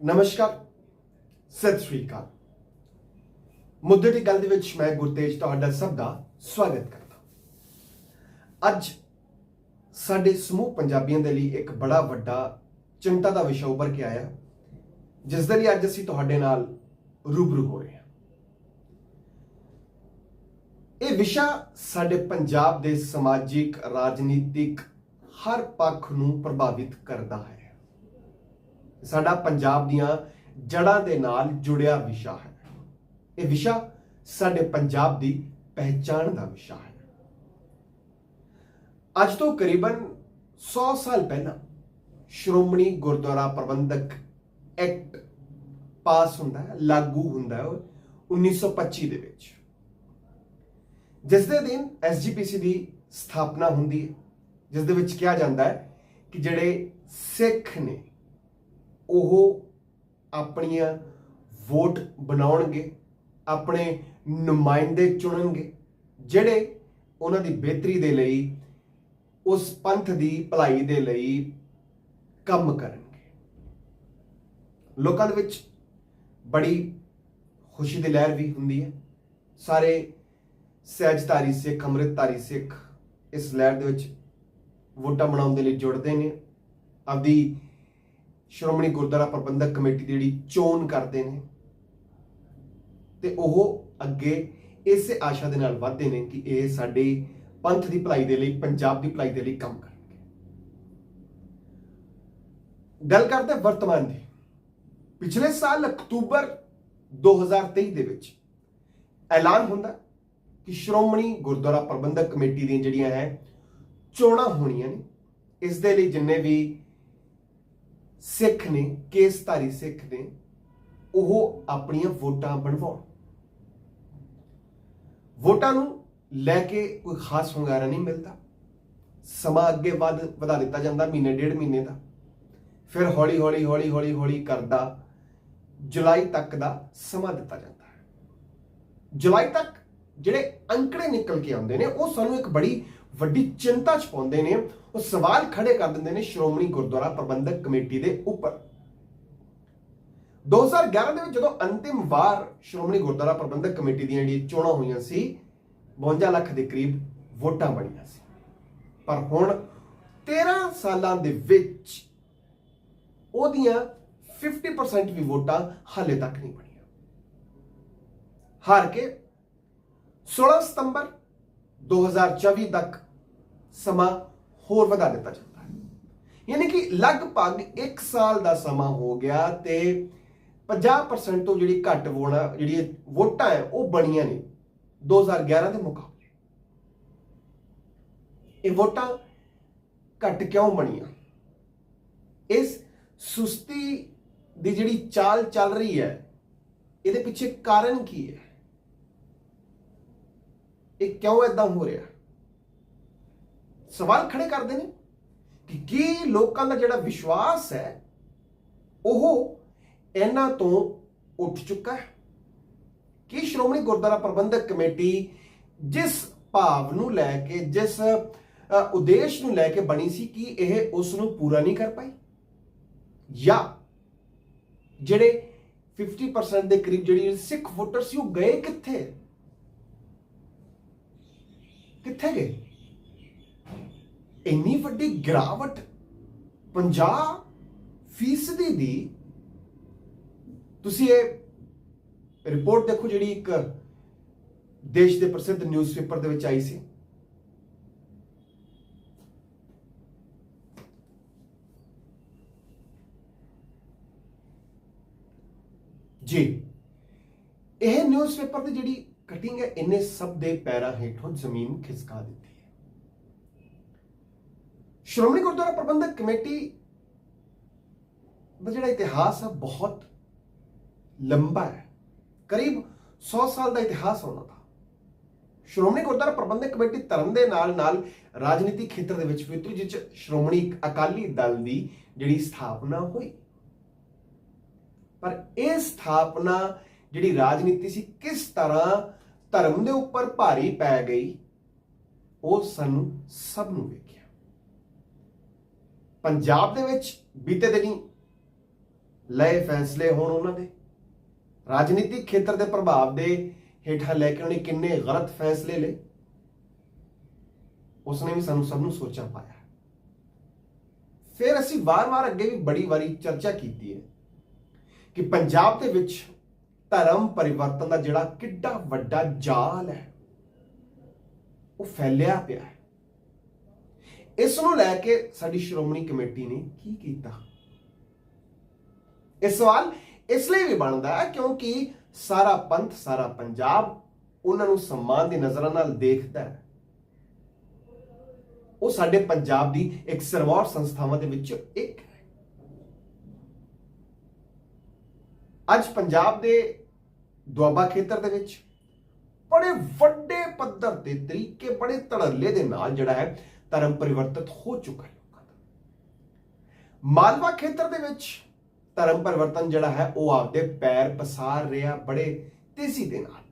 ਨਮਸਕਾਰ, ਸਤਿ ਸ੍ਰੀ ਅਕਾਲ। ਮੁੱਦੇ ਦੀ ਗੱਲ ਦੇ ਵਿੱਚ ਮੈਂ ਗੁਰਤੇਜ ਤੁਹਾਡਾ ਸਭ ਦਾ ਸਵਾਗਤ ਕਰਦਾ ਅੱਜ ਸਾਡੇ ਸਮੂਹ ਪੰਜਾਬੀਆਂ ਦੇ ਲਈ ਇੱਕ ਬੜਾ ਵੱਡਾ ਚਿੰਤਾ ਦਾ ਵਿਸ਼ਾ ਉੱਭਰ ਕੇ ਆਇਆ, ਜਿਸ ਦੇ ਲਈ ਅੱਜ ਅਸੀਂ ਤੁਹਾਡੇ ਨਾਲ ਰੂਬਰੂ ਹੋ ਰਹੇ ਹਾਂ। ਇਹ ਵਿਸ਼ਾ ਸਾਡੇ ਪੰਜਾਬ ਦੇ ਸਮਾਜਿਕ, ਰਾਜਨੀਤਿਕ ਹਰ ਪੱਖ ਨੂੰ ਪ੍ਰਭਾਵਿਤ ਕਰਦਾ ਹੈ। ਸਾਡਾ ਪੰਜਾਬ ਦੀਆਂ ਜੜ੍ਹਾਂ ਦੇ ਨਾਲ ਜੁੜਿਆ ਵਿਸ਼ਾ ਹੈ। ਇਹ ਵਿਸ਼ਾ ਸਾਡੇ ਪੰਜਾਬ ਦੀ ਪਹਿਚਾਣ ਦਾ ਵਿਸ਼ਾ ਹੈ। ਅੱਜ ਤੋਂ ਕਰੀਬਨ 100 ਸਾਲ ਪਹਿਲਾਂ ਸ਼੍ਰੋਮਣੀ ਗੁਰਦੁਆਰਾ ਪ੍ਰਬੰਧਕ ਐਕਟ ਪਾਸ ਹੁੰਦਾ ਹੈ, ਲਾਗੂ ਹੁੰਦਾ ਹੈ ਉਹ 1925 ਦੇ ਵਿੱਚ। ਜਿਸ ਦੇ ਦਿਨ ਐਸਜੀਪੀਸੀ ਦੀ ਸਥਾਪਨਾ ਹੁੰਦੀ ਹੈ ਜਿਸ ਦੇ ਵਿੱਚ ਕਿਹਾ ਜਾਂਦਾ ਹੈ ਕਿ ਜਿਹੜੇ ਸਿੱਖ ਨੇ, ਉਹ ਆਪਣੀਆਂ ਵੋਟ ਬਣਾਉਣਗੇ, ਆਪਣੇ ਨੁਮਾਇੰਦੇ ਚੁਣਨਗੇ, ਜਿਹੜੇ ਉਹਨਾਂ ਦੀ ਬਿਹਤਰੀ ਦੇ ਲਈ, ਉਸ ਪੰਥ ਦੀ ਭਲਾਈ ਦੇ ਲਈ ਕੰਮ ਕਰਨਗੇ। ਲੋਕਾਂ ਦੇ ਵਿੱਚ ਬੜੀ ਖੁਸ਼ੀ ਦੀ ਲਹਿਰ ਵੀ ਹੁੰਦੀ ਹੈ। ਸਾਰੇ ਸਹਿਜਧਾਰੀ ਸਿੱਖ ਅੰਮ੍ਰਿਤਧਾਰੀ ਸਿੱਖ ਇਸ ਲਹਿਰ ਦੇ ਵਿੱਚ ਵੋਟਾਂ ਬਣਾਉਣ ਦੇ ਲਈ ਜੁੜਦੇ ਨੇ। ਆਪਦੀ ਸ਼੍ਰੋਮਣੀ ਗੁਰਦੁਆਰਾ ਪ੍ਰਬੰਧਕ ਕਮੇਟੀ ਦੀ ਜਿਹੜੀ ਚੋਣ ਕਰਦੇ ਨੇ ਤੇ ਉਹ ਅੱਗੇ ਇਸੇ ਆਸ਼ਾ ਦੇ ਨਾਲ ਵਧਦੇ ਨੇ ਕਿ ਇਹ ਸਾਡੇ ਪੰਥ ਦੀ ਭਲਾਈ ਦੇ ਲਈ, ਪੰਜਾਬ ਦੀ ਭਲਾਈ ਦੇ ਲਈ ਕੰਮ ਕਰਨਗੇ। ਗੱਲ ਕਰਦੇ ਵਰਤਮਾਨ ਦੀ। ਪਿਛਲੇ ਸਾਲ ਅਕਤੂਬਰ 2023 ਦੇ ਵਿੱਚ ਐਲਾਨ ਹੁੰਦਾ। ਕਿ ਸ਼੍ਰੋਮਣੀ ਗੁਰਦੁਆਰਾ ਪ੍ਰਬੰਧਕ ਕਮੇਟੀ ਦੀਆਂ ਜਿਹੜੀਆਂ ਹੈ, ਚੋਣਾਂ ਹੋਣੀਆਂ ਨੇ। ਇਸ ਦੇ ਲਈ ਜਿੰਨੇ ਵੀ ਸਿੱਖ ਨੇ, ਕੇਸਧਾਰੀ ਸਿੱਖ ਨੇ, ਉਹ ਆਪਣੀਆਂ ਵੋਟਾਂ ਬਣਵਾਉਣ। ਵੋਟਾਂ ਨੂੰ ਲੈ ਕੇ ਕੋਈ ਖਾਸ ਹੁੰਗਾਰਾ ਨਹੀਂ ਮਿਲਦਾ। ਸਮਾਂ ਅੱਗੇ ਵੱਧ ਵਧਾ ਦਿੱਤਾ ਜਾਂਦਾ, ਮਹੀਨੇ, ਡੇਢ ਮਹੀਨੇ ਦਾ। ਫਿਰ ਹੌਲੀ ਹੌਲੀ ਹੌਲੀ ਹੌਲੀ ਹੌਲੀ ਕਰਦਾ, ਜੁਲਾਈ ਤੱਕ ਦਾ ਸਮਾਂ ਦਿੱਤਾ ਜਾਂਦਾ ਹੈ। ਜੁਲਾਈ ਤੱਕ ਜਿਹੜੇ ਅੰਕੜੇ ਨਿਕਲ ਕੇ ਆਉਂਦੇ ਨੇ, ਉਹ ਸਾਨੂੰ ਇੱਕ ਬੜੀ ਵੱਡੀ ਚਿੰਤਾ ਚ ਪਾਉਂਦੇ ਨੇ। ਉਹ ਸਵਾਲ ਖੜੇ ਕਰ ਦਿੰਦੇ ਨੇ ਸ਼੍ਰੋਮਣੀ ਗੁਰਦੁਆਰਾ ਪ੍ਰਬੰਧਕ ਕਮੇਟੀ ਦੇ ਉੱਪਰ। 2011 ਦੇ ਵਿੱਚ ਜਦੋਂ ਅੰਤਿਮ ਵਾਰ ਸ਼੍ਰੋਮਣੀ ਗੁਰਦੁਆਰਾ ਪ੍ਰਬੰਧਕ ਕਮੇਟੀ ਦੀਆਂ ਜਿਹੜੀਆਂ ਚੋਣਾਂ ਹੋਈਆਂ ਸੀ 52 ਲੱਖ ਦੇ ਕਰੀਬ ਵੋਟਾਂ ਬਣੀਆਂ ਸੀ। ਪਰ ਹੁਣ 13 ਸਾਲਾਂ ਦੇ ਵਿੱਚ ਉਹਦੀਆਂ 50% ਵੀ ਵੋਟਾਂ ਹਾਲੇ ਤੱਕ ਨਹੀਂ ਬਣੀਆਂ। ਹਾਰ ਕੇ 16 ਸਤੰਬਰ 2024 ਤੱਕ ਸਮਾਂ ਹੋਰ ਵਧਾ ਦਿੱਤਾ ਜਾਂਦਾ ਹੈ। ਯਾਨੀ ਕਿ ਲਗਭਗ 1 ਸਾਲ ਦਾ ਸਮਾਂ ਹੋ ਗਿਆ ਤੇ 50% ਤੋਂ ਜਿਹੜੀ ਘੱਟ ਵੋਟਾਂ, ਜਿਹੜੀ ਵੋਟਾਂ ਹੈ, ਉਹ ਬਣੀਆਂ ਨੇ 2011 ਦੇ ਮੁਕਾਬਲੇ। ਇਹ ਵੋਟਾਂ ਘੱਟ ਕਿਉਂ ਬਣੀਆਂ? ਇਸ ਸੁਸਤੀ ਦੀ ਜਿਹੜੀ ਚਾਲ ਚੱਲ ਰਹੀ ਹੈ, ਇਹਦੇ ਪਿੱਛੇ ਕਾਰਨ ਕੀ ਹੈ? ਇਹ ਕਿਉਂ ਇਦਾਂ ਹੋ ਰਿਹਾ? ਸਵਾਲ ਖੜੇ ਕਰਦੇ ਨੇ ਕਿ ਕੀ ਲੋਕਾਂ ਦਾ ਜਿਹੜਾ ਵਿਸ਼ਵਾਸ ਹੈ, ਉਹ ਇਹਨਾਂ ਤੋਂ ਉੱਠ ਚੁੱਕਾ ਹੈ? ਕੀ ਸ਼੍ਰੋਮਣੀ ਗੁਰਦੁਆਰਾ ਪ੍ਰਬੰਧਕ ਕਮੇਟੀ ਜਿਸ ਭਾਵ ਨੂੰ ਲੈ ਕੇ, ਜਿਸ ਉਦੇਸ਼ ਨੂੰ ਲੈ ਕੇ ਬਣੀ ਸੀ ਕਿ ਇਹ ਉਸ ਨੂੰ ਪੂਰਾ ਨਹੀਂ ਕਰ ਪਾਈ? ਜਾਂ ਜਿਹੜੇ 50% ਦੇ ਕਰੀਬ ਜਿਹੜੀ ਸਿੱਖ ਵੋਟਰ ਸੀ, ਉਹ ਗਏ ਕਿੱਥੇ? ਕਿੱਥੇ ਗਏ? ਇੰਨੀ ਵੱਡੀ ਗਿਰਾਵਟ 50 ਫੀਸਦੀ ਦੀ। ਤੁਸੀਂ ਇਹ ਰਿਪੋਰਟ ਦੇਖੋ ਜਿਹੜੀ ਇੱਕ ਦੇਸ਼ ਦੇ ਪ੍ਰਸਿੱਧ ਨਿਊਜ਼ਪੇਪਰ ਦੇ ਵਿੱਚ ਆਈ ਸੀ। ਜੀ, ਇਹ ਨਿਊਜ਼ਪੇਪਰ ਦੀ ਜਿਹੜੀ ਕਟਿੰਗ ਹੈ, ਇਹਨੇ ਸਭ ਦੇ ਪੈਰਾਂ ਹੇਠੋਂ ਜ਼ਮੀਨ ਖਿਸਕਾ ਦਿੱਤੀ ਹੈ। ਸ਼੍ਰੋਮਣੀ ਗੁਰਦੁਆਰਾ ਪ੍ਰਬੰਧਕ ਕਮੇਟੀ ਦਾ ਜਿਹੜਾ ਇਤਿਹਾਸ ਹੈ, ਬਹੁਤ ਲੰਬਾ ਹੈ। ਕਰੀਬ 100 ਸਾਲ ਦਾ ਇਤਿਹਾਸ ਹੋਣਾ ਦਾ। ਸ਼੍ਰੋਮਣੀ ਗੁਰਦੁਆਰਾ ਪ੍ਰਬੰਧਕ ਕਮੇਟੀ ਧਰਮ ਦੇ ਨਾਲ ਨਾਲ ਰਾਜਨੀਤੀ ਖੇਤਰ ਦੇ ਵਿੱਚ ਵੀ ਉਤਰੀ, ਜਿਸ 'ਚ ਸ਼੍ਰੋਮਣੀ ਅਕਾਲੀ ਦਲ ਦੀ ਜਿਹੜੀ ਸਥਾਪਨਾ ਹੋਈ। ਪਰ ਇਹ ਸਥਾਪਨਾ ਜਿਹੜੀ ਰਾਜਨੀਤੀ ਸੀ, ਕਿਸ ਤਰ੍ਹਾਂ ਧਰਮ ਦੇ ਉੱਪਰ ਭਾਰੀ ਪੈ ਗਈ, ਉਹ ਸਾਨੂੰ ਸਭ ਨੂੰ ਵੇਖਿਆ। ਪੰਜਾਬ ਦੇ ਵਿੱਚ ਬੀਤੇ ਦਿਨੀ ਲਏ ਫੈਸਲੇ ਹੋਣ ਉਹਨਾਂ ਦੇ। ਰਾਜਨੀਤਿਕ ਖੇਤਰ ਦੇ ਪ੍ਰਭਾਵ ਦੇ ਹੇਠਾਂ ਲੈ ਕੇ ਉਹਨੇ ਕਿੰਨੇ ਗਲਤ ਫੈਸਲੇ ਲਏ। ਉਸਨੇ ਵੀ ਸਾਨੂੰ ਸਭ ਨੂੰ ਸੋਚਾਂ ਪਾਇਆ। ਫਿਰ ਅਸੀਂ ਵਾਰ-ਵਾਰ ਅੱਗੇ ਵੀ ਬੜੀ ਵਾਰੀ ਚਰਚਾ ਕੀਤੀ ਹੈ ਕਿ ਪੰਜਾਬ ਦੇ ਵਿੱਚ ਧਰਮ ਪਰਿਵਰਤਨ ਦਾ ਜਿਹੜਾ ਕਿੱਡਾ ਵੱਡਾ ਜਾਲ ਹੈ, ਉਹ ਫੈਲਿਆ ਪਿਆ ਹੈ। ਇਸ ਨੂੰ ਲੈ ਕੇ ਸਾਡੀ ਸ਼੍ਰੋਮਣੀ ਕਮੇਟੀ ਨੇ ਕੀ ਕੀਤਾ? ਇਹ ਸਵਾਲ ਇਸ ਲਈ ਵੀ ਬਣਦਾ ਹੈ ਕਿਉਂਕਿ ਸਾਰਾ ਪੰਥ, ਸਾਰਾ ਪੰਜਾਬ ਉਹਨਾਂ ਨੂੰ ਸਨਮਾਨ ਦੀ ਨਜ਼ਰਾਂ ਨਾਲ ਦੇਖਦਾ ਹੈ। ਉਹ ਸਾਡੇ ਪੰਜਾਬ ਦੀ ਇੱਕ ਸਰਵੌਰ ਸੰਸਥਾਵਾਂ ਦੇ ਵਿੱਚੋਂ ਇੱਕ ਹੈ। ਅੱਜ ਪੰਜਾਬ ਦੇ ਦੁਆਬਾ ਖੇਤਰ ਦੇ ਵਿੱਚ। ਬੜੇ ਵੱਡੇ ਪੱਧਰ ਤੇ ਤਰੀਕੇ, ਬੜੇ ਧੜੱਲੇ ਦੇ ਨਾਲ ਜਿਹੜਾ ਹੈ ਧਰਮ ਪਰਿਵਰਤਿਤ ਹੋ ਚੁੱਕਾ ਹੈ ਲੋਕਾਂ ਦਾ। ਮਾਲਵਾ ਖੇਤਰ ਦੇ ਵਿੱਚ ਧਰਮ ਪਰਿਵਰਤਨ ਜਿਹੜਾ ਹੈ ਉਹ ਆਪਦੇ ਪੈਰ ਪਸਾਰ ਰਿਹਾ ਬੜੇ ਤੇਜ਼ੀ ਦੇ ਨਾਲ।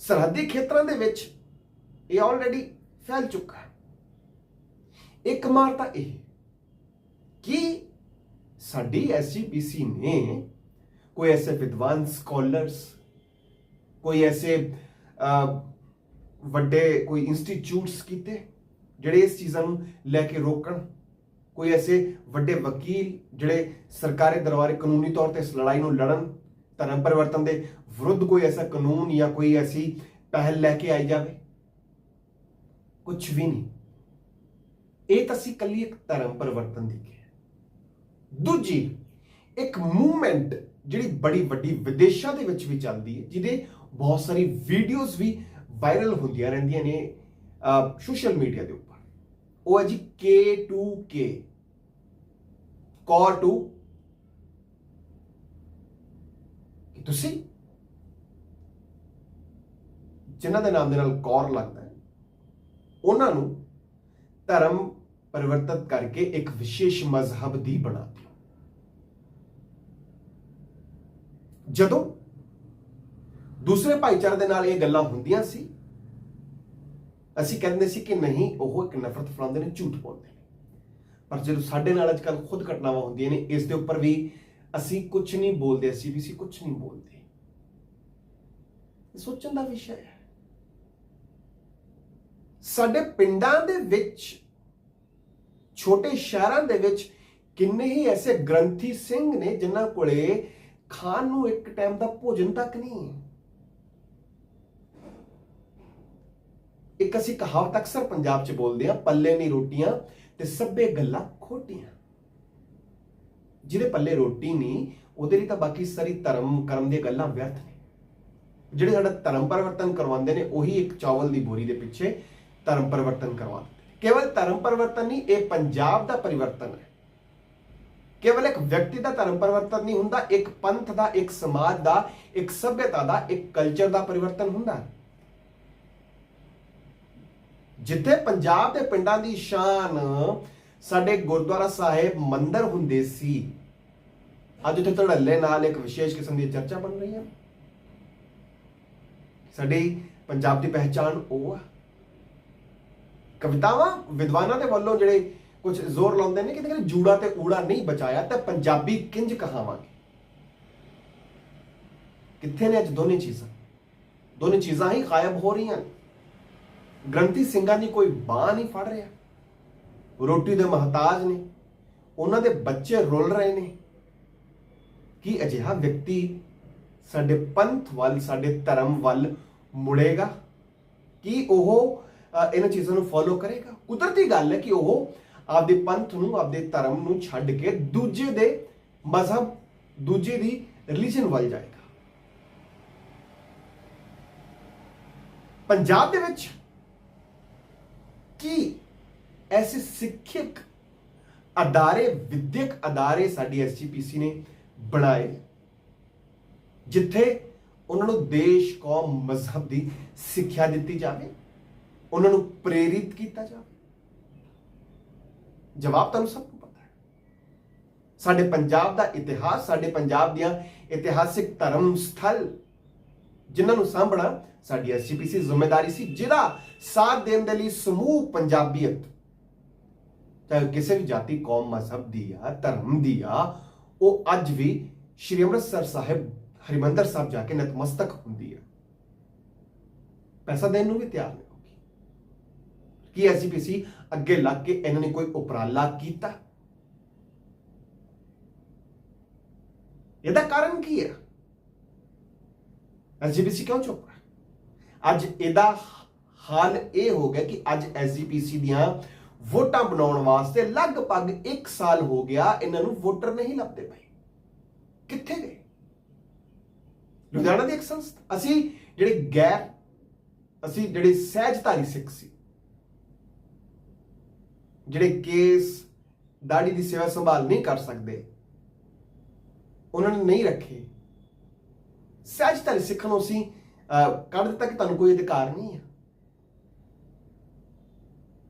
ਸਰਹੱਦੀ ਖੇਤਰਾਂ ਦੇ ਵਿੱਚ ਇਹ ਆਲਰੇਡੀ ਫੈਲ ਚੁੱਕਾ ਹੈ। ਇੱਕ ਮਾਰ ਤਾਂ ਇਹ ਕਿ ਸਾਡੀ ਐਸਜੀਪੀਸੀ ਨੇ ਕੋਈ ਐਸੇ ਵਿਦਵਾਨ ਸਕਾਲਰਸ ਕੋਈ ਐਸੇ ਵੱਡੇ ਕੋਈ ਇੰਸਟੀਚਿਊਟਸ ਕੀਤੇ ਜਿਹੜੇ ਇਸ ਚੀਜ਼ਾਂ ਨੂੰ ਲੈ ਕੇ ਰੋਕਣ? ਕੋਈ ਐਸੇ ਵੱਡੇ ਵਕੀਲ ਜਿਹੜੇ ਸਰਕਾਰੀ ਦਰਬਾਰੇ ਕਾਨੂੰਨੀ ਤੌਰ ਤੇ ਇਸ ਲੜਾਈ ਨੂੰ ਲੜਨ, ਧਰਮ ਪਰਿਵਰਤਨ ਦੇ ਵਿਰੁੱਧ ਕੋਈ ਐਸਾ ਕਾਨੂੰਨ ਜਾਂ ਕੋਈ ਐਸੀ ਪਹਿਲ ਲੈ ਕੇ ਆਈ ਜਾਵੇ? ਕੁਝ ਵੀ ਨਹੀਂ। ਇਹ ਤਾਂ ਸੀ ਕੱਲੀ ਇੱਕ ਧਰਮ ਪਰਿਵਰਤਨ ਦੀ ਹੈ? ਦੂਜੀ, ਇੱਕ ਮੂਵਮੈਂਟ ਜਿਹੜੀ ਬੜੀ ਵੱਡੀ ਵਿਦੇਸ਼ਾਂ ਦੇ ਵਿੱਚ ਵੀ ਚੱਲਦੀ ਹੈ, ਜਿਹਦੇ ਬਹੁਤ ਸਾਰੀ ਵੀਡੀਓਜ਼ ਵੀ ਵਾਇਰਲ ਹੁੰਦੀਆਂ ਰਹਿੰਦੀਆਂ ਨੇ ਸੋਸ਼ਲ ਮੀਡੀਆ ਦੇ ਉੱਪਰ। ਉਹ ਹੈ ਜੀ K2K ਕੋਰ 2 ਕਿ ਤੁਸੀਂ? ਜਿਨ੍ਹਾਂ ਦੇ ਨਾਮ ਦੇ ਨਾਲ ਕੌਰ ਲੱਗਦਾ ਹੈ, ਉਹਨਾਂ ਨੂੰ ਧਰਮ ਪਰਿਵਰਤਿਤ ਕਰਕੇ ਇੱਕ ਵਿਸ਼ੇਸ਼ ਮਜ਼ਹਬ ਦੀ ਬਣਾ ਦਿਓ ਜਦੋਂ ਦੂਸਰੇ ਭਾਈਚਾਰੇ ਦੇ ਨਾਲ ਇਹ ਗੱਲਾਂ ਹੁੰਦੀਆਂ ਸੀ। ਅਸੀਂ ਕਹਿੰਦੇ ਸੀ ਕਿ ਨਹੀਂ, ਉਹ ਇੱਕ ਨਫ਼ਰਤ ਫੈਲਾਉਂਦੇ ਨੇ, ਝੂਠ ਬੋਲਦੇ ਨੇ। ਪਰ ਜਦੋਂ ਸਾਡੇ ਨਾਲ ਅੱਜਕੱਲ ਖੁਦ ਘਟਨਾਵਾਂ ਹੁੰਦੀਆਂ ਨੇ, ਇਸ ਦੇ ਉੱਪਰ ਵੀ ਅਸੀਂ ਕੁਝ ਨਹੀਂ ਬੋਲਦੇ, ਅਸੀਂ ਵੀ ਅਸੀਂ ਕੁਝ ਨਹੀਂ ਬੋਲਦੇ। ਇਹ ਸੋਚਣ ਦਾ ਵਿਸ਼ਾ ਹੈ। ਸਾਡੇ ਪਿੰਡਾਂ ਦੇ ਵਿੱਚ, ਛੋਟੇ ਸ਼ਹਿਰਾਂ ਦੇ ਵਿੱਚ ਕਿੰਨੇ ਹੀ ਐਸੇ ਗ੍ਰੰਥੀ ਸਿੰਘ ਨੇ, ਜਿਨ੍ਹਾਂ ਕੋਲੇ ਖਾਣ ਨੂੰ ਇੱਕ ਟਾਈਮ ਦਾ ਭੋਜਨ ਤੱਕ ਨਹੀਂ। ਹੈ ਇੱਕ ਅਸੀਂ ਕਹਾਵਤ ਅਕਸਰ ਪੰਜਾਬ 'ਚ ਬੋਲਦੇ ਆ ਪੱਲੇ ਨਹੀਂ ਰੋਟੀਆਂ ਤੇ ਸਭੇ ਗੱਲਾਂ ਖੋਟੀਆਂ। ਜਿਹਦੇ ਪੱਲੇ ਰੋਟੀ ਨਹੀਂ, ਉਹਦੇ ਲਈ ਤਾਂ ਬਾਕੀ ਸਾਰੀ ਧਰਮ ਕਰਮ ਦੀਆਂ ਗੱਲਾਂ ਵਿਅਰਥ ਨੇ। ਜਿਹੜੇ ਸਾਡਾ ਧਰਮ ਪਰਿਵਰਤਨ ਕਰਵਾਉਂਦੇ ਨੇ, ਉਹੀ ਇੱਕ ਚਾਵਲ ਦੀ ਬੋਰੀ ਦੇ ਪਿੱਛੇ ਧਰਮ ਪਰਿਵਰਤਨ ਕਰਵਾਉਂਦੇ ਕੇਵਲ ਧਰਮ ਪਰਿਵਰਤਨ ਨਹੀਂ, ਇਹ ਪੰਜਾਬ ਦਾ ਪਰਿਵਰਤਨ ਹੈ। ਕੇਵਲ ਇੱਕ ਵਿਅਕਤੀ ਦਾ ਧਰਮ ਪਰਿਵਰਤਨ ਨਹੀਂ ਹੁੰਦਾ, ਇੱਕ ਪੰਥ ਦਾ, ਇੱਕ ਸਮਾਜ ਦਾ, ਇੱਕ ਸਭਿਅਤਾ ਦਾ, ਇੱਕ ਕਲਚਰ ਦਾ ਪਰਿਵਰਤਨ ਹੁੰਦਾ ਹੈ। ਜਿੱਥੇ ਪੰਜਾਬ ਦੇ ਪਿੰਡਾਂ ਦੀ ਸ਼ਾਨ, ਸਾਡੇ ਗੁਰਦੁਆਰਾ ਸਾਹਿਬ ਮੰਦਰ ਹੁੰਦੇ ਸੀ। ਅੱਜ ਉੱਥੇ ਧੜੱਲੇ ਨਾਲ ਇੱਕ ਵਿਸ਼ੇਸ਼ ਕਿਸਮ ਦੀ ਚਰਚਾ ਬਣ ਰਹੀ ਹੈ। ਸਾਡੀ ਪੰਜਾਬ ਦੀ ਪਹਿਚਾਨ ਉਹ ਆ। ਕਵਿਤਾਵਾਂ ਵਿਦਵਾਨਾਂ ਦੇ ਵੱਲੋਂ ਜਿਹੜੇ ਕੁਝ ਜ਼ੋਰ ਲਾਉਂਦੇ ਨੇ ਕਿ ਕਹਿੰਦੇ ਜੂੜਾ ਤੇ ਊੜਾ ਨਹੀਂ ਬਚਾਇਆ ਤਾਂ ਪੰਜਾਬੀ ਕਿੰਜ ਕਹਾਵਾਂਗੇ? ਕਿੱਥੇ ਨੇ ਅੱਜ ਦੋਨੇ ਚੀਜ਼ਾਂ? ਦੋਨੇ ਚੀਜ਼ਾਂ ਹੀ ਗਾਇਬ ਹੋ ਰਹੀਆਂ ਨੇ। ਗ੍ਰੰਥੀ ਸਿੰਘਾਂ ਦੀ ਕੋਈ ਬਾਹ ਨਹੀਂ ਫੜ ਰਿਹਾ। ਰੋਟੀ ਦੇ ਮਹਤਾਜ ਨੇ, ਉਹਨਾਂ ਦੇ ਬੱਚੇ ਰੁੱਲ ਰਹੇ ਨੇ। ਕੀ ਅਜਿਹਾ ਵਿਅਕਤੀ ਸਾਡੇ ਪੰਥ ਵੱਲ, ਸਾਡੇ ਧਰਮ ਵੱਲ ਮੁੜੇਗਾ? ਕੀ ਉਹ ਇਹਨਾਂ ਚੀਜ਼ਾਂ ਨੂੰ ਫੋਲੋ ਕਰੇਗਾ? ਕੁਦਰਤੀ ਗੱਲ ਹੈ ਕਿ ਉਹ ਆਪਦੇ ਪੰਥ ਨੂੰ, ਆਪਦੇ ਧਰਮ ਨੂੰ ਛੱਡ ਕੇ ਦੂਜੇ ਦੇ ਮਜ਼ਹਬ, ਦੂਜੇ ਦੀ ਰਿਲੀਜਨ ਵੱਲ ਜਾਏਗਾ। ਪੰਜਾਬ ਦੇ ਵਿੱਚ ਕੀ ਐਸੇ ਸਿੱਖਿਅਕ ਅਦਾਰੇ, ਵਿਦਿਅਕ ਅਦਾਰੇ ਸਾਡੀ ਐਸਜੀਪੀਸੀ ਨੇ ਬਣਾਏ ਜਿੱਥੇ ਉਹਨਾਂ ਨੂੰ ਦੇਸ਼, ਕੌਮ, ਮਜ਼ਹਬ ਦੀ ਸਿੱਖਿਆ ਦਿੱਤੀ ਜਾਵੇ, ਉਹਨਾਂ ਨੂੰ ਪ੍ਰੇਰਿਤ ਕੀਤਾ ਜਾਵੇ। ਜਵਾਬ ਤੁਹਾਨੂੰ ਸਭ ਨੂੰ ਪਤਾ ਹੈ। ਸਾਡੇ ਪੰਜਾਬ ਦਾ ਇਤਿਹਾਸ, ਸਾਡੇ ਪੰਜਾਬ ਦੀਆਂ ਇਤਿਹਾਸਿਕ ਧਰਮ ਸਥਲ ਜਿਨ੍ਹਾਂ ਨੂੰ ਸਾਂਭਣਾ ਸਾਡੀ ਐਸਜੀਪੀਸੀ ਜ਼ਿੰਮੇਵਾਰੀ ਸੀ, ਜਿਹਦਾ ਸਾਥ ਦੇਣ ਦੇ ਲਈ ਸਮੂਹ ਪੰਜਾਬੀਅਤ, ਚਾਹੇ ਕਿਸੇ ਵੀ ਜਾਤੀ, ਕੌਮ, ਮਜ਼ਹਬ ਦੀ ਆ, ਧਰਮ ਦੀ ਆ, ਉਹ ਅੱਜ ਵੀ ਸ਼੍ਰੀ ਅੰਮ੍ਰਿਤਸਰ ਸਾਹਿਬ, ਹਰਿਮੰਦਰ ਸਾਹਿਬ ਜਾ ਕੇ ਨਤਮਸਤਕ ਹੁੰਦੀ ਆ। ਪੈਸਾ ਦੇਣ ਨੂੰ ਵੀ ਤਿਆਰ ਨਹੀਂ ਹੋਗੀ। ਕੀ ਐਸਜੀਪੀਸੀ ਅੱਗੇ ਲੱਗ ਕੇ ਇਹਨਾਂ ਨੇ ਕੋਈ ਉਪਰਾਲਾ ਕੀਤਾ? ਇਹਦਾ ਕਾਰਨ ਕੀ ਹੈ ਐਸਜੀਪੀਸੀ ਕਿਉਂ ਚੁੱਪ ਹੈ ਅੱਜ ਇਹਦਾ ਹਾਲ ਇਹ ਹੋ ਗਿਆ ਕਿ ਅੱਜ ਐਸਜੀਪੀਸੀ ਦੀਆਂ ਵੋਟਾਂ ਬਣਾਉਣ ਵਾਸਤੇ ਲਗਭਗ 1 ਸਾਲ ਹੋ ਗਿਆ ਇਹਨਾਂ ਨੂੰ ਵੋਟਰ ਨਹੀਂ ਲੱਭਦੇ ਪਏ। ਕਿੱਥੇ ਗਏ? ਲੁਧਿਆਣਾ ਦੀ ਇੱਕ ਸੰਸਥਾ। ਅਸੀਂ ਜਿਹੜੇ ਗੈਰ, ਅਸੀਂ ਜਿਹੜੇ ਸਹਿਜਧਾਰੀ ਸਿੱਖ ਸੀ, ਜਿਹੜੇ ਕੇਸ ਦਾੜੀ ਦੀ ਸੇਵਾ ਸੰਭਾਲ ਨਹੀਂ ਕਰ ਸਕਦੇ, ਉਹਨਾਂ ਨੇ ਨਹੀਂ ਰੱਖੇ। ਸਹਿਜਧਾਰੀ ਸਿੱਖਾਂ ਨੂੰ ਅਸੀਂ ਅਹ, ਕੱਢ ਦਿੱਤਾ ਕਿ ਤੁਹਾਨੂੰ ਕੋਈ ਅਧਿਕਾਰ ਨਹੀਂ ਹੈ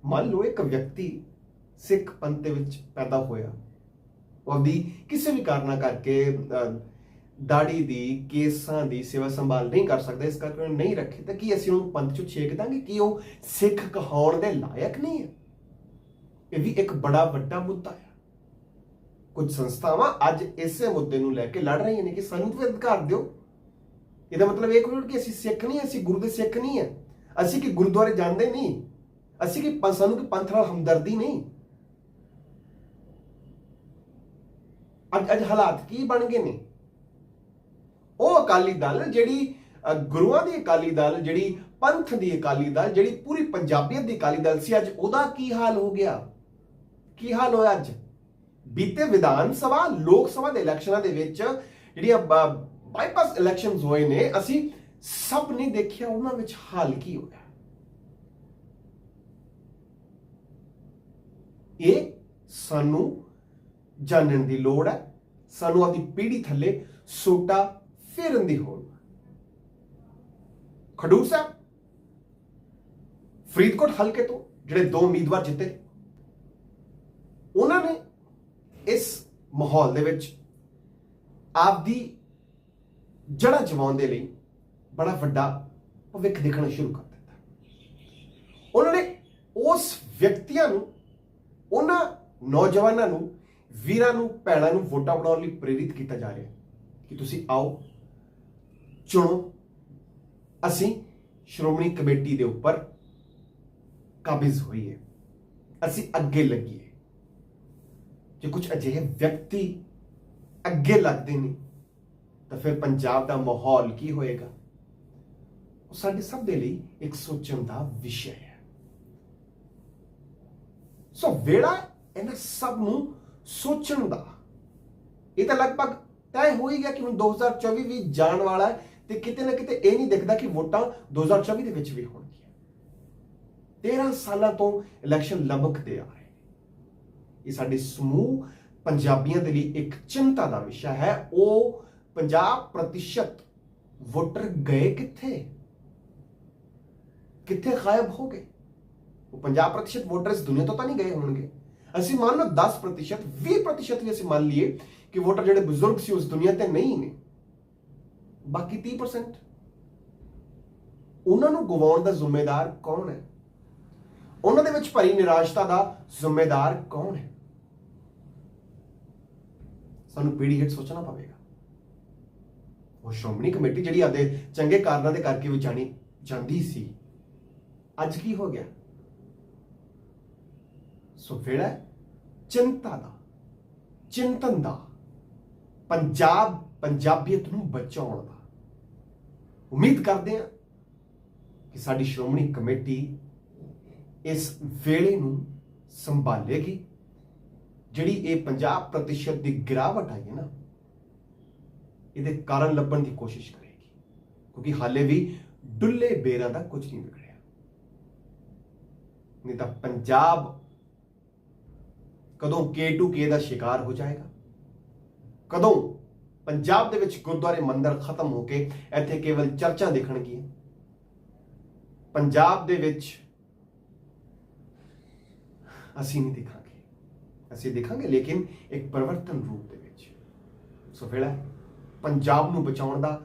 ਮੰਨ ਲਓ ਇੱਕ ਵਿਅਕਤੀ ਸਿੱਖ ਪੰਥ ਦੇ ਵਿੱਚ ਪੈਦਾ ਹੋਇਆ। ਉਹਦੀ ਕਿਸੇ ਵੀ ਕਾਰਨਾ ਕਰਕੇ ਦਾੜੀ ਦੀ ਕੇਸਾਂ ਦੀ ਸੇਵਾ ਸੰਭਾਲ ਨਹੀਂ ਕਰ ਸਕਦਾ ਇਸ ਕਰਕੇ ਉਹਨੇ ਨਹੀਂ ਰੱਖੇ। ਤਾਂ ਕੀ ਅਸੀਂ ਉਹਨੂੰ ਪੰਥ ਚੋਂ ਛੇਕ ਦਾਂਗੇ ਕਿ ਉਹ ਸਿੱਖ ਕਹਾਉਣ ਦੇ ਲਾਇਕ ਨਹੀਂ ਹੈ ਇਹ ਵੀ ਇੱਕ ਬੜਾ ਵੱਡਾ ਮੁੱਦਾ ਹੈ ਕੁਝ ਸੰਸਥਾਵਾਂ ਅੱਜ ਇਸੇ ਮੁੱਦੇ ਨੂੰ ਲੈ ਕੇ ਲੜ ਰਹੀਆਂ ਨੇ ਕਿ ਸਾਨੂੰ ਵੀ ਅਧਿਕਾਰ ਦਿਓ। ਇਹਦਾ ਮਤਲਬ ਇਹ ਕੋਈ ਕਿ ਅਸੀਂ ਸਿੱਖ ਨਹੀਂ, ਅਸੀਂ ਗੁਰੂ ਦੇ ਸਿੱਖ ਨਹੀਂ ਹੈ ਅਸੀਂ ਕਿ ਗੁਰਦੁਆਰੇ ਜਾਂਦੇ ਨਹੀਂ। ਅਸੀਂ ਕਿ ਪੰ- ਸਾਨੂੰ ਕਿ ਪੰਥ ਨਾਲ ਹਮਦਰਦੀ ਨਹੀਂ। ਅੱਜ ਅੱਜ ਹਾਲਾਤ ਕੀ ਬਣ ਗਏ ਨੇ? ਉਹ ਅਕਾਲੀ ਦਲ ਜਿਹੜੀ ਗੁਰੂਆਂ ਦੀ ਅਕਾਲੀ ਦਲ, ਜਿਹੜੀ ਪੰਥ ਦੀ ਅਕਾਲੀ ਦਲ, ਜਿਹੜੀ ਪੂਰੀ ਪੰਜਾਬੀਅਤ ਦੀ ਅਕਾਲੀ ਦਲ ਸੀ, ਅੱਜ ਉਹਦਾ ਕੀ ਹਾਲ ਹੋ ਗਿਆ? ਕੀ ਹਾਲ ਹੋਇਆ ਅੱਜ? ਬੀਤੇ ਵਿਧਾਨ ਸਭਾ, ਲੋਕ ਸਭਾ ਦੇ ਇਲੈਕਸ਼ਨਾਂ ਦੇ ਵਿੱਚ ਜਿਹੜੀਆਂ ਬਾਈਪਾਸ ਇਲੈਕਸ਼ਨਸ ਹੋਏ ਨੇ, ਅਸੀਂ ਸਭ ਨੇ ਦੇਖਿਆ ਉਹਨਾਂ ਵਿੱਚ ਹਾਲ ਕੀ ਹੋਇਆ। ਇਹ ਸਾਨੂੰ ਜਾਣਨ ਦੀ ਲੋੜ ਹੈ, ਸਾਨੂੰ ਆਪਣੀ ਪੀੜ੍ਹੀ ਥੱਲੇ ਸੋਟਾ ਫੇਰਨ ਦੀ ਹੋੜ ਖਡੂਰ ਸਾਹਿਬ, ਫਰੀਦਕੋਟ ਹਲਕੇ ਤੋਂ ਜਿਹੜੇ ਦੋ ਉਮੀਦਵਾਰ ਜਿੱਤੇ, ਉਹਨਾਂ ਨੇ ਇਸ ਮਾਹੌਲ ਦੇ ਵਿੱਚ ਆਪਦੀ ਜੜ੍ਹਾਂ ਜਮਾਉਣ ਦੇ ਲਈ ਬੜਾ ਵੱਡਾ ਭਵਿੱਖ ਦੇਖਣਾ ਸ਼ੁਰੂ ਕਰ ਦਿੱਤਾ। ਉਹਨਾਂ ਨੇ ਉਸ ਵਿਅਕਤੀਆਂ ਨੂੰ, ਉਹਨਾਂ ਨੌਜਵਾਨਾਂ ਨੂੰ, ਵੀਰਾਂ ਨੂੰ, ਭੈਣਾਂ ਨੂੰ ਵੋਟਾਂ ਬਣਾਉਣ ਲਈ ਪ੍ਰੇਰਿਤ ਕੀਤਾ ਜਾ ਰਿਹਾ ਕਿ ਤੁਸੀਂ ਆਓ, ਚੁਣੋ। ਅਸੀਂ ਸ਼੍ਰੋਮਣੀ ਕਮੇਟੀ ਦੇ ਉੱਪਰ ਕਾਬਿਜ਼ ਹੋਈਏ। ਅਸੀਂ ਅੱਗੇ ਲੱਗੀਏ। ਜੇ ਕੁਝ ਅਜਿਹੇ ਵਿਅਕਤੀ ਅੱਗੇ ਲੱਗਦੇ ਨੇ ਤਾਂ ਫਿਰ ਪੰਜਾਬ ਦਾ ਮਾਹੌਲ ਕੀ ਹੋਏਗਾ? ਉਹ ਸਾਡੇ ਸਭ ਦੇ ਲਈ ਇੱਕ ਸੋਚਣ ਦਾ ਵਿਸ਼ਾ ਹੈ। ਸੋ ਵੇੜਾ ਇਹਨਾਂ ਸਭ ਨੂੰ ਸੋਚਣ ਦਾ। ਇਹ ਤਾਂ ਲਗਭਗ ਤੈਅ ਹੋ ਹੀ ਗਿਆ ਕਿ ਹੁਣ 2024 ਵੀ ਜਾਣ ਵਾਲਾ ਹੈ ਤੇ ਕਿਤੇ ਨਾ ਕਿਤੇ ਇਹ ਨਹੀਂ ਦਿਖਦਾ ਕਿ ਵੋਟਾਂ 2024 ਦੇ ਵਿੱਚ ਵੀ ਹੋਣਗੀਆਂ। 13 ਸਾਲਾਂ ਤੋਂ ਇਲੈਕਸ਼ਨ ਲਮਕਦੇ ਆ ਰਹੇ ਇਹ ਸਾਡੇ ਸਮੂਹ ਪੰਜਾਬੀਆਂ ਦੇ ਲਈ ਇੱਕ ਚਿੰਤਾ ਦਾ ਵਿਸ਼ਾ ਹੈ। ਉਹ 50% ਵੋਟਰ ਗਏ ਕਿੱਥੇ? ਕਿੱਥੇ ਗਾਇਬ ਹੋ ਗਏ? ਉਹ 50% ਵੋਟਰ ਇਸ ਦੁਨੀਆ ਤੋਂ ਤਾਂ ਨਹੀਂ ਗਏ ਹੋਣਗੇ। ਅਸੀਂ ਮੰਨ ਲਓ 10% 20% ਵੀ ਅਸੀਂ ਮੰਨ ਲਈਏ ਕਿ ਵੋਟਰ ਜਿਹੜੇ ਬਜ਼ੁਰਗ ਸੀ ਉਸ ਦੁਨੀਆ ਤੇ ਨਹੀਂ ਨੇ। ਬਾਕੀ 30% ਉਹਨਾਂ ਨੂੰ ਗਵਾਉਣ ਦਾ ਜ਼ਿੰਮੇਦਾਰ ਕੌਣ ਹੈ? ਉਹਨਾਂ ਦੇ ਵਿੱਚ ਭਰੀ ਨਿਰਾਸ਼ਤਾ ਦਾ ਜ਼ਿੰਮੇਦਾਰ ਕੌਣ ਹੈ? ਸਾਨੂੰ ਪੀੜ੍ਹੀ ਹੇਠ ਸੋਚਣਾ ਪਵੇਗਾ। ਉਹ ਸ਼੍ਰੋਮਣੀ ਕਮੇਟੀ ਜਿਹੜੀ ਆਦੇ ਚੰਗੇ ਕਾਰਨਾਂ ਦੇ ਕਰਕੇ ਵੀ ਜਾਣੀ, ਜਾਂਦੀ ਸੀ। ਅੱਜ ਕੀ ਹੋ ਗਿਆ? ਸੋ ਵੇੜਾ ਚਿੰਤਾ ਦਾ, ਚਿੰਤਨ ਦਾ, ਪੰਜਾਬ, ਪੰਜਾਬੀਅਤ ਨੂੰ ਬਚਾਉਣ ਦਾ। ਉਮੀਦ ਕਰਦੇ ਹਾਂ ਕਿ ਸਾਡੀ ਸ਼੍ਰੋਮਣੀ ਕਮੇਟੀ ਇਸ ਵੇਲੇ ਨੂੰ ਸੰਭਾਲੇਗੀ। ਜਿਹੜੀ ਇਹ 50% ਦੀ ਗਿਰਾਵਟ ਆਈ ਹੈ ਨਾ ਇਹਦੇ ਕਾਰਨ ਲੱਭਣ ਦੀ ਕੋਸ਼ਿਸ਼ ਕਰੇਗੀ। ਕਿਉਂਕਿ ਹਾਲੇ ਵੀ ਡੁੱਲੇ ਬੇਰਾਂ ਦਾ ਕੁਝ ਨਹੀਂ ਵਿਗੜਿਆ। ਨਹੀਂ ਤਾਂ ਪੰਜਾਬ ਕਦੋਂ K2K ਦਾ ਸ਼ਿਕਾਰ ਹੋ ਜਾਏਗਾ? ਕਦੋਂ ਪੰਜਾਬ ਦੇ ਵਿੱਚ ਗੁਰਦੁਆਰੇ ਮੰਦਰ ਖਤਮ ਹੋ ਕੇ ਇੱਥੇ ਕੇਵਲ ਚਰਚਾਂ ਦੇਖਣਗੀਆਂ? ਪੰਜਾਬ ਦੇ ਵਿੱਚ ਅਸੀਂ ਨਹੀਂ ਦੇਖਾਂਗੇ। ਅਸੀਂ ਦੇਖਾਂਗੇ ਲੇਕਿਨ ਇੱਕ ਪਰਿਵਰਤਨ ਰੂਪ ਦੇ ਵਿੱਚ। ਸੋ ਵੇਲਾ ਪੰਜਾਬ ਨੂੰ ਬਚਾਉਣ ਦਾ,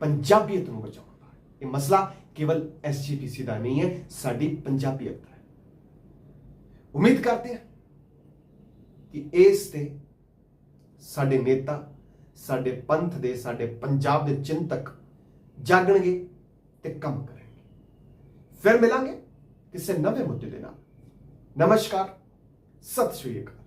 ਪੰਜਾਬੀਅਤ ਨੂੰ ਬਚਾਉਣ ਦਾ। ਇਹ ਮਸਲਾ ਕੇਵਲ ਐਸਜੀਪੀਸੀ ਦਾ ਨਹੀਂ ਹੈ, ਸਾਡੀ ਪੰਜਾਬੀਅਤ ਦਾ ਹੈ। ਉਮੀਦ ਕਰਦੇ ਹਾਂ ਕਿ ਇਸ ਤੇ ਸਾਡੇ ਨੇਤਾ, ਸਾਡੇ ਪੰਥ ਦੇ, ਸਾਡੇ ਪੰਜਾਬ ਦੇ ਚਿੰਤਕ ਜਾਗਣਗੇ ਤੇ ਕੰਮ ਕਰਨਗੇ। ਫਿਰ ਮਿਲਾਂਗੇ ਕਿਸੇ ਨਵੇਂ ਮੁੱਦੇ ਦੇ ਨਾਲ। ਨਮਸਕਾਰ, ਸਤਿ ਸ਼੍ਰੀ ਅਕਾਲ।